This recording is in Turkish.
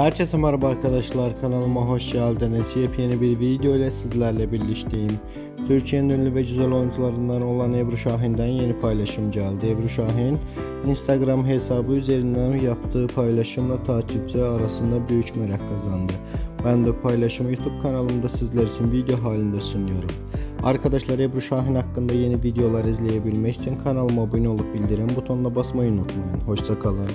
Herkese merhaba arkadaşlar kanalıma hoş geldiniz. Yepyeni bir video ile sizlerle birlikteyim. Türkiye'nin ünlü ve güzel oyuncularından olan Ebru Şahin'den yeni paylaşım geldi. Ebru Şahin Instagram hesabı üzerinden yaptığı paylaşımla takipçiler arasında büyük merak kazandı. Ben de paylaşımı YouTube kanalımda sizler için video halinde sunuyorum. Arkadaşlar Ebru Şahin hakkında yeni videolar izleyebilmek için kanalıma abone olup bildirim butonuna basmayı unutmayın. Hoşçakalın.